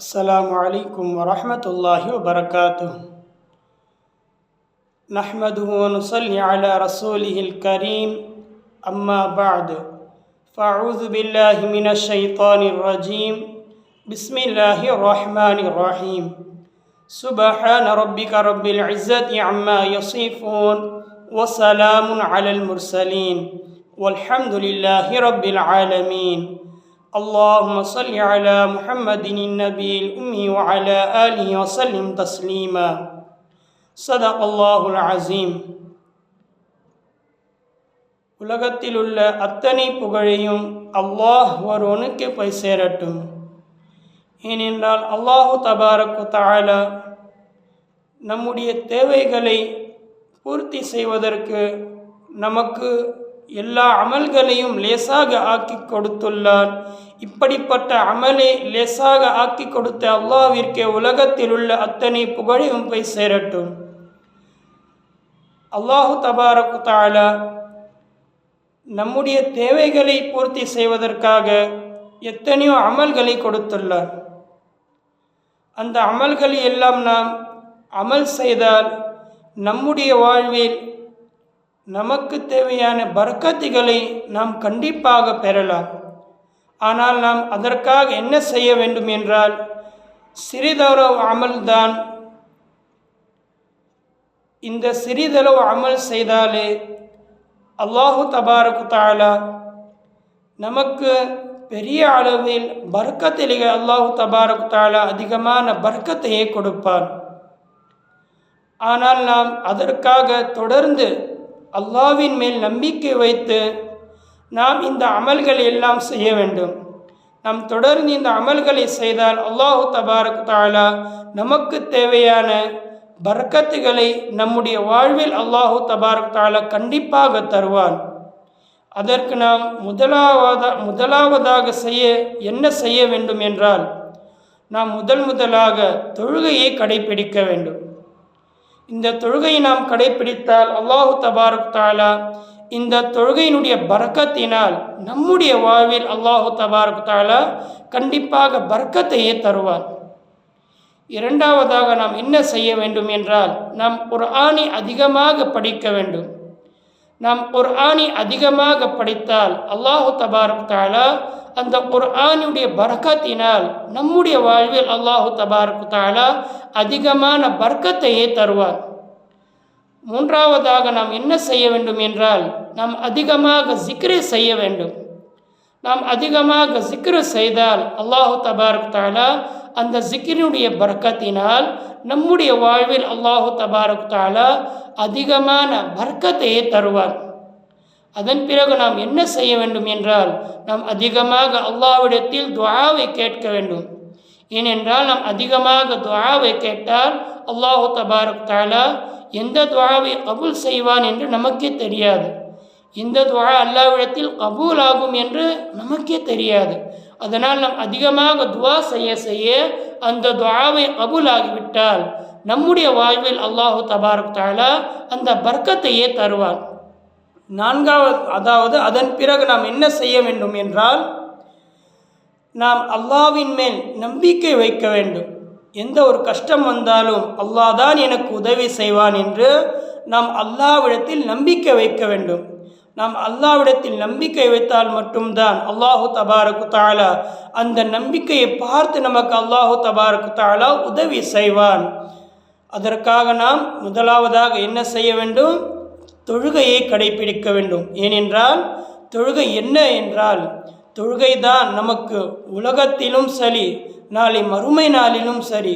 السلام عليكم ورحمة الله وبركاته. نحمده ونصلي على رسوله الكريم. أما بعد فأعوذ بالله من الشيطان الرجيم. بسم الله الرحمن الرحيم. سبحان ربك رب العزة عما يصفون وسلام على المرسلين. والحمد لله رب العالمين. اللهم صل على محمد النبي الأمي وعلى آله وسلم تسليما صدق الله العظيم உலகத்தில் உள்ள அத்தனை புகழையும் அல்லாஹ் ஒருவனுக்கு போய் சேரட்டும் ஏனென்றால் அல்லாஹு தபாரக்கு தாலா நம்முடைய தேவைகளை பூர்த்தி செய்வதற்கு நமக்கு எல்லா அமல்களையும் லேசாக ஆக்கி கொடுத்துள்ளான் இப்படிப்பட்ட அமலை லேசாக ஆக்கி கொடுத்த அல்லாவிற்கே உலகத்தில் உள்ள அத்தனை புகழையும் போய் சேரட்டும். அல்லாஹு தபாரக்கு தாலா நம்முடைய தேவைகளை பூர்த்தி செய்வதற்காக எத்தனையோ அமல்களை கொடுத்துள்ளார். அந்த அமல்களை எல்லாம் நாம் அமல் செய்தால் நம்முடைய வாழ்வில் நமக்கு தேவையான பர்க்கத்துகளை நாம் கண்டிப்பாக பெறலாம். ஆனால் நாம் அதற்காக என்ன செய்ய வேண்டும் என்றால் சிறிதளவு அமல்தான் இந்த சிறிதளவு அமல் செய்தாலே அல்லாஹு தபாரகு தாலா நமக்கு பெரிய அளவில் பர்க்கத்திலேயே அல்லாஹு தபாரகு தாலா அதிகமான பர்க்கத்தையே கொடுப்பான். ஆனால் நாம் அதற்காக தொடர்ந்து அல்லாவின் மேல் நம்பிக்கை வைத்து நாம் இந்த அமல்களை எல்லாம் செய்ய வேண்டும். நாம் தொடர்ந்து இந்த அமல்களை செய்தால் அல்லாஹு தபாரக் தாலா நமக்கு தேவையான பர்க்கத்துகளை நம்முடைய வாழ்வில் அல்லாஹு தபாரக் தாலா கண்டிப்பாக தருவான். அதற்கு நாம் முதலாவதா முதலாவதாக செய்ய என்ன செய்ய வேண்டும் என்றால் நாம் முதல் முதலாக தொழுகையை கடைபிடிக்க வேண்டும். இந்த தொழுகையை நாம் கடைபிடித்தால் அல்லாஹு தபாரக் தாலா இந்த தொழுகையினுடைய பறக்கத்தினால் நம்முடைய வாழ்வில் அல்லாஹு தபாரக் தாலா கண்டிப்பாக பறக்கத்தையே தருவார். இரண்டாவதாக நாம் என்ன செய்ய வேண்டும் என்றால் நாம் ஒரு ஆணி அதிகமாக படிக்க வேண்டும். நாம் ஒரு ஆணி அதிகமாக படித்தால் அல்லாஹு தபாரக் தாலா அந்த ஒரு ஆணியுடைய பறக்கத்தினால் நம்முடைய வாழ்வில் அல்லாஹு தபாரக் தாலா அதிகமான பர்க்கத்தையே தருவார். மூன்றாவதாக நாம் என்ன செய்ய வேண்டும் என்றால் நாம் அதிகமாக சிக்ரு செய்ய வேண்டும். நாம் அதிகமாக சிக்ரு செய்தால் அல்லாஹு தபாரக் தாலா அந்த சிக்கிரினுடைய பர்க்கத்தினால் நம்முடைய வாழ்வில் அல்லாஹு தபாரக் தாலா அதிகமான பர்க்கத்தையே தருவார். அதன் பிறகு நாம் என்ன செய்ய வேண்டும் என்றால் நாம் அதிகமாக அல்லாவிடத்தில் துவாவை கேட்க வேண்டும். ஏனென்றால் நாம் அதிகமாக துவாவை கேட்டால் அல்லாஹு தபாரக் தாலா எந்த துவாவை கபூல் செய்வான் என்று நமக்கே தெரியாது. இந்த துவா அல்லாவிடத்தில் கபூல் ஆகும் என்று நமக்கே தெரியாது. அதனால் நாம் அதிகமாக துவா செய்ய செய்ய அந்த துவாவை கபூல் ஆகிவிட்டால் நம்முடைய வாழ்வில் அல்லாஹு தபாரக் தாலா அந்த பர்க்கத்தையே தருவான். நான்காவது அதாவது அதன் பிறகு நாம் என்ன செய்ய வேண்டும் என்றால் நாம் அல்லாவின் மேல் நம்பிக்கை வைக்க வேண்டும். எந்த ஒரு கஷ்டம் வந்தாலும் அல்லாஹ் தான் எனக்கு உதவி செய்வான் என்று நாம் அல்லாவிடத்தில் நம்பிக்கை வைக்க வேண்டும். நாம் அல்லாவிடத்தில் நம்பிக்கை வைத்தால் மட்டும்தான் அல்லாஹு தபாரக்கு தாலா அந்த நம்பிக்கையை பார்த்து நமக்கு அல்லாஹு தபாரக்கு தாலா உதவி செய்வான். அதற்காக நாம் முதலாவதாக என்ன செய்ய வேண்டும்? தொழுகையை கடைபிடிக்க வேண்டும். ஏனென்றால் தொழுகை என்ன என்றால் தொழுகை தான் நமக்கு உலகத்திலும் சரி நாளை மறுமை நாளிலும் சரி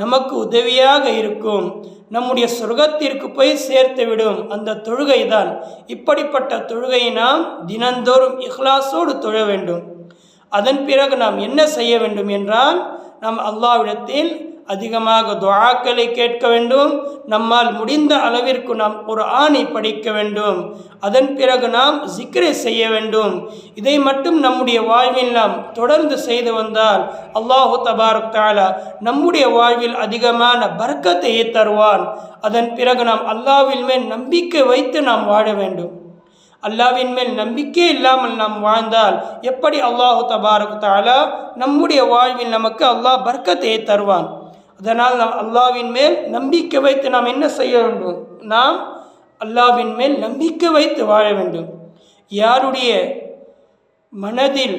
நமக்கு உதவியாக இருக்கும். நம்முடைய சொர்க்கத்திற்கு போய் சேர்த்துவிடும் அந்த தொழுகை தான் இப்படிப்பட்ட தொழுகையை நாம் தினந்தோறும் இஹ்லாஸோடு தொழ வேண்டும். அதன் பிறகு நாம் என்ன செய்ய வேண்டும் என்றால் நாம் அல்லாவிடத்தில் அதிகமாக துவாக்களை கேட்க வேண்டும். நம்மால் முடிந்த அளவிற்கு நாம் ஒரு ஆணை படிக்க வேண்டும். அதன் பிறகு நாம் ஜிக்ரை செய்ய வேண்டும். இதை மட்டும் நம்முடைய வாழ்வில் நாம் தொடர்ந்து செய்து வந்தால் அல்லாஹு தபாரக் தாலா நம்முடைய வாழ்வில் அதிகமான பர்க்கத்தையே தருவான். அதன் பிறகு நாம் அல்லாவில் மேல் நம்பிக்கை வைத்து நாம் வாழ வேண்டும். அல்லாவின் மேல் நம்பிக்கை இல்லாமல் நாம் வாழ்ந்தால் எப்படி அல்லாஹு தபாரக் தாலா நம்முடைய வாழ்வில் நமக்கு அல்லாஹ் பர்க்கத்தை தருவான்? அதனால் நாம் அல்லாவின் மேல் நம்பிக்கை வைத்து நாம் என்ன செய்ய வேண்டும்? நாம் அல்லாவின் மேல் நம்பிக்கை வைத்து வாழ வேண்டும். யாருடைய மனதில்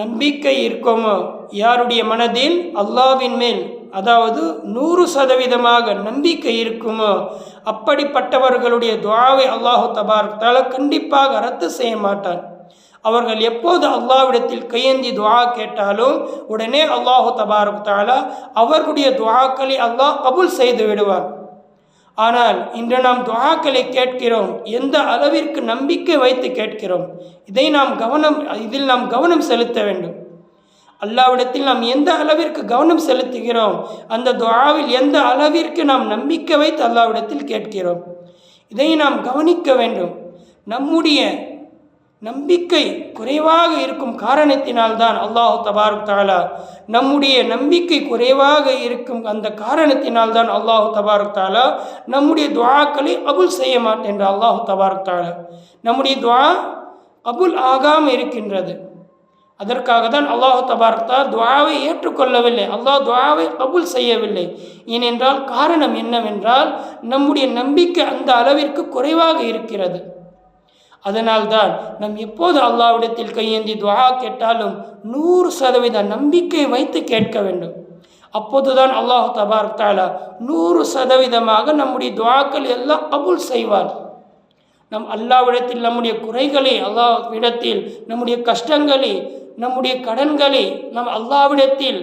நம்பிக்கை இருக்கோமோ யாருடைய மனதில் அல்லாவின் மேல் அதாவது நூறு சதவீதமாக நம்பிக்கை இருக்குமோ அப்படிப்பட்டவர்களுடைய துவாவை அல்லாஹு தபார்த்தால கண்டிப்பாக ரத்து செய்ய மாட்டான். அவர்கள் எப்போது அல்லாவிடத்தில் கையேந்தி துவா கேட்டாலும் உடனே அல்லாஹு தபாருக்கு தாலா அவர்களுடைய துவாக்களை அல்லாஹ் கபுல் செய்து விடுவார் ஆனால் இன்று நாம் துவாக்களை கேட்கிறோம் எந்த அளவிற்கு நம்பிக்கை வைத்து கேட்கிறோம் இதை நாம் கவனம் இதில் நாம் கவனம் செலுத்த வேண்டும். அல்லாவிடத்தில் நாம் எந்த அளவிற்கு கவனம் செலுத்துகிறோம் அந்த துவாவில் எந்த அளவிற்கு நாம் நம்பிக்கை வைத்து அல்லாவிடத்தில் கேட்கிறோம் இதை நாம் கவனிக்க வேண்டும். நம்முடைய நம்பிக்கை குறைவாக இருக்கும் காரணத்தினால்தான் அல்லாஹு தபாருக் தாலா நம்முடைய நம்பிக்கை குறைவாக இருக்கும் அந்த காரணத்தினால்தான் அல்லாஹு தபாருக் தாலா நம்முடைய துவாக்களை அபுல் செய்ய மாட்டேன் அல்லாஹு தபாருக் தாலா நம்முடைய துவா அபுல் ஆகாமல் இருக்கின்றது. அதற்காக தான் அல்லாஹு தபார்த்தா துவாவை ஏற்றுக்கொள்ளவில்லை. அல்லாஹ் துவாவை கபுல் செய்யவில்லை. ஏனென்றால் காரணம் என்னவென்றால் நம்முடைய நம்பிக்கை அந்த அளவிற்கு குறைவாக இருக்கிறது. அதனால்தான் நம் எப்போது அல்லாவிடத்தில் கையேந்தி துவா கேட்டாலும் நூறு சதவீத நம்பிக்கை வைத்து கேட்க வேண்டும். அப்போதுதான் அல்லாஹு தபார் தாலா நூறு சதவீதமாக நம்முடைய துவாக்கள் எல்லாம் கபுல் செய்வார். நம் அல்லாவிடத்தில் நம்முடைய குறைகளை அல்லாஹ் இடத்தில் நம்முடைய கஷ்டங்களை நம்முடைய கடன்களை நம் அல்லாவிடத்தில்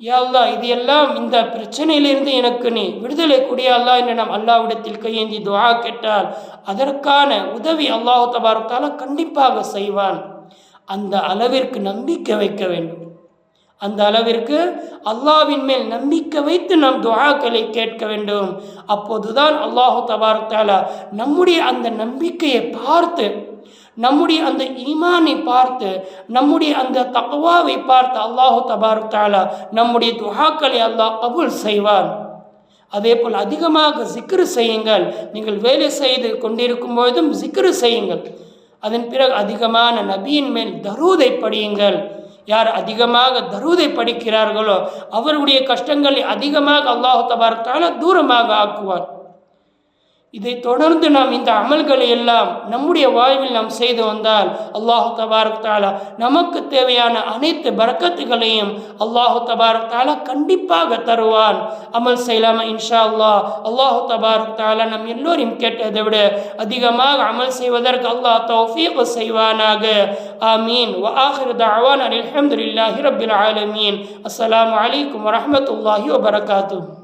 யா இது எல்லாம் இந்த பிரச்சனையிலிருந்து எனக்கு நீ விடுதலை கூடிய அல்லா என்று நாம் அல்லாவிடத்தில் கையேந்தி துவா கேட்டால் அதற்கான உதவி அல்லாஹு தபாரத்தால கண்டிப்பாக செய்வான். அந்த அளவிற்கு நம்பிக்கை வைக்க வேண்டும். அந்த அளவிற்கு அல்லாவின் மேல் நம்பிக்கை வைத்து நாம் துவாக்களை கேட்க வேண்டும். அப்போதுதான் அல்லாஹு தபாரத்தாலா நம்முடைய அந்த நம்பிக்கையை பார்த்து நம்முடைய அந்த ஈமானை பார்த்து நம்முடைய அந்த தக்குவாவை பார்த்து அல்லாஹு தபாரு தாலா நம்முடைய துஹாக்களை அல்லாஹ் கபுல் செய்வான். அதே போல் அதிகமாக சிக்ரு செய்யுங்கள். நீங்கள் வேலை செய்து கொண்டிருக்கும் பொழுதும் சிக்ரு செய்யுங்கள். அதன் பிறகு அதிகமான நபியின் மேல் தருவதை படியுங்கள். யார் அதிகமாக தருவதை படிக்கிறார்களோ அவருடைய கஷ்டங்களை அதிகமாக அல்லாஹு தபார்த்தால தூரமாக ஆக்குவார். இதை தொடர்ந்து நாம் இந்த அமல்களை எல்லாம் நம்முடைய வாழ்வில் நாம் செய்து வந்தால் அல்லாஹு தபாரக் நமக்கு தேவையான அனைத்து பரக்கத்துகளையும் அல்லாஹு தபாரக் கண்டிப்பாக தருவான். அமல் செய்யலாமா இன்ஷா அல்லாஹ் அல்லாஹு தபாரக் தாலா நம் எல்லோரையும் கேட்டதை விட அதிகமாக அமல் செய்வதற்கு அல்லாஹ் தௌஃபீக் செய்வானாக. ஆமீன். வ ஆஹிர் தாவான் அலி அஹமதுல்லாஹி ரபில் ஆலமீன். அஸ்லாம் வலைக்கம் வரமத்துல்லாஹி வபரகாத்து